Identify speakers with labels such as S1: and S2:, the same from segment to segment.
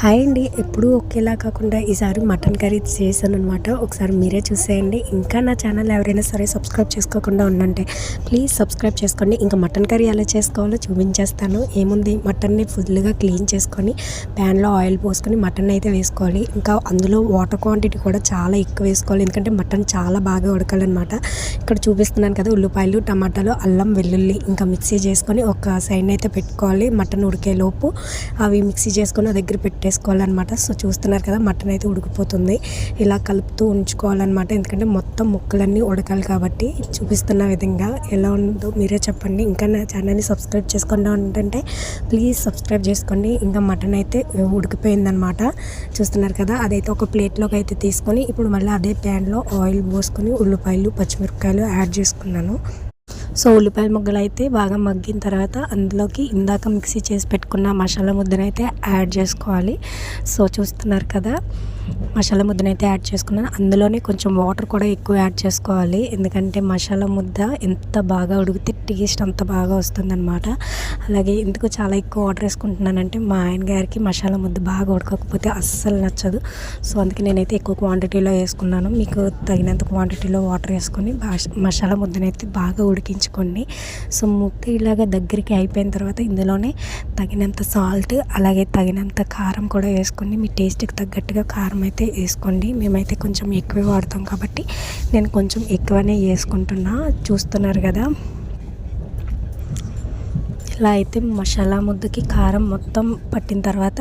S1: Hi అండి ఎప్పుడూ ఒకేలా కాకుండా ఈసారి మటన్ కర్రీ చేశాను అనమాట ఒకసారి మీరే చూసేయండి. ఇంకా నా ఛానల్ ఎవరైనా సరే సబ్స్క్రైబ్ చేసుకోకుండా ఉండంటే ప్లీజ్ సబ్స్క్రైబ్ చేసుకోండి. ఇంకా మటన్ కర్రీ ఎలా చేసుకోవాలో చూపించేస్తాను. ఏముంది? మటన్ని ఫుల్గా క్లీన్ చేసుకొని ప్యాన్లో ఆయిల్ పోసుకొని మటన్ అయితే వేసుకోవాలి. ఇంకా అందులో వాటర్ క్వాంటిటీ కూడా చాలా ఎక్కువ వేసుకోవాలి. ఎందుకంటే మటన్ చాలా బాగా ఉడకాలన్నమాట. ఇక్కడ చూపిస్తున్నాను కదా ఉల్లిపాయలు టమాటాలు అల్లం వెల్లుల్లి ఇంకా మిక్సీ చేసుకొని ఒక సైడ్ అయితే పెట్టుకోవాలి. మటన్ ఉడికేలోపు అవి మిక్సీ చేసుకొని దగ్గర పెట్టే పెట్టేసుకోవాలన్నమాట సో చూస్తున్నారు కదా మటన్ అయితే ఉడికిపోతుంది. ఇలా కలుపుతూ ఉంచుకోవాలన్నమాట. ఎందుకంటే మొత్తం ముక్కలన్నీ ఉడకాలి కాబట్టి చూపిస్తున్న విధంగా ఎలా ఉందో మీరే చెప్పండి. ఇంకా నా ఛానల్ని సబ్స్క్రైబ్ చేసుకోండి ఏంటంటే ప్లీజ్ సబ్స్క్రైబ్ చేసుకోండి. ఇంకా మటన్ అయితే ఉడికిపోయిందనమాట చూస్తున్నారు కదా అదైతే ఒక ప్లేట్లోకి అయితే తీసుకొని ఇప్పుడు మళ్ళీ అదే ప్యాన్లో ఆయిల్ పోసుకొని ఉల్లిపాయలు పచ్చిమిరపకాయలు యాడ్ చేసుకున్నాను. సో ఉల్లిపాయల ముగ్గలు అయితే బాగా మగ్గిన తర్వాత అందులోకి ఇందాక మిక్సీ చేసి పెట్టుకున్న మసాలా ముద్దనైతే యాడ్ చేసుకోవాలి. సో చూస్తున్నారు కదా. మసాలా ముద్దనైతే యాడ్ చేసుకున్నాను. అందులోనే కొంచెం వాటర్ కూడా ఎక్కువ యాడ్ చేసుకోవాలి. ఎందుకంటే మసాలా ముద్ద ఎంత బాగా ఉడికితే టేస్ట్ అంత బాగా వస్తుందన్నమాట. అలాగే ఎందుకు చాలా ఎక్కువ వాటర్ వేసుకుంటున్నానంటే మా ఆయన గారికి మసాలా ముద్ద బాగా ఉడకకపోతే అస్సలు నచ్చదు. సో అందుకే నేనైతే ఎక్కువ క్వాంటిటీలో వేసుకున్నాను. మీకు తగినంత క్వాంటిటీలో వాటర్ వేసుకొని మసాలా ముద్దనైతే బాగా ఉడికించుకోండి. సో ముద్ద ఇలాగా దగ్గరికి అయిపోయిన తర్వాత ఇందులోనే తగినంత సాల్ట్ అలాగే తగినంత కారం కూడా వేసుకొని మీ టేస్ట్కి తగ్గట్టుగా కారం అయితే వేసుకోండి. మేమైతే కొంచెం ఎక్కువే వాడతాం కాబట్టి నేను కొంచెం ఎక్కువనే వేసుకుంటున్నా. చూస్తున్నారు కదా? ఇలా అయితే మసాలా ముద్దకి కారం మొత్తం పట్టిన తర్వాత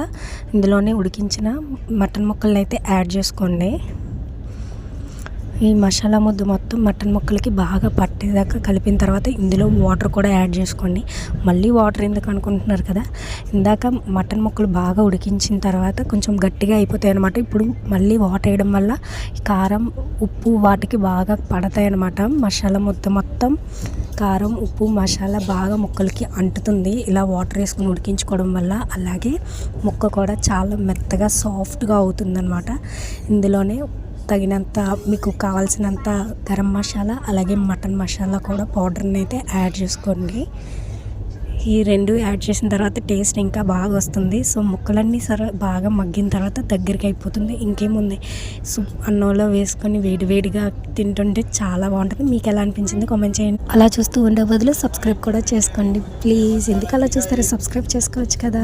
S1: ఇందులోనే ఉడికించిన మటన్ ముక్కలను అయితే యాడ్ చేసుకోండి. ఈ మసాలా ముద్ద మొత్తం మటన్ ముక్కలకి బాగా పట్టేదాకా కలిపిన తర్వాత ఇందులో వాటర్ కూడా యాడ్ చేసుకోండి. మళ్ళీ వాటర్ ఎందుకు అనుకుంటున్నారు కదా? ఇందాక మటన్ ముక్కలు బాగా ఉడికించిన తర్వాత కొంచెం గట్టిగా అయిపోతాయి అనమాట ఇప్పుడు మళ్ళీ వాటర్ వేయడం వల్ల కారం ఉప్పు వాటికి బాగా పడతాయి అనమాట మసాలా ముద్ద మొత్తం కారం ఉప్పు మసాలా బాగా ముక్కలకి అంటుతుంది. ఇలా వాటర్ వేసుకుని ఉడికించుకోవడం వల్ల అలాగే ముక్క కూడా చాలా మెత్తగా సాఫ్ట్గా అవుతుందన్నమాట. ఇందులోనే తగినంత మీకు కావాల్సినంత గరం మసాలా అలాగే మటన్ మసాలా కూడా పౌడర్ని అయితే యాడ్ చేసుకోండి. ఈ రెండు యాడ్ చేసిన తర్వాత టేస్ట్ ఇంకా బాగా వస్తుంది. సో ముక్కలన్నీ సరే బాగా మగ్గిన తర్వాత దగ్గరికి అయిపోతుంది. ఇంకేముంది? సో అన్నంలో వేసుకొని వేడివేడిగా తింటుంటే చాలా బాగుంటుంది. మీకు ఎలా అనిపించింది కామెంట్ చేయండి. అలా చూస్తూ ఉండే బదులు సబ్స్క్రైబ్ కూడా చేసుకోండి. ప్లీజ్ ఎందుకు అలా చూస్తారో సబ్స్క్రైబ్ చేసుకోవచ్చు కదా.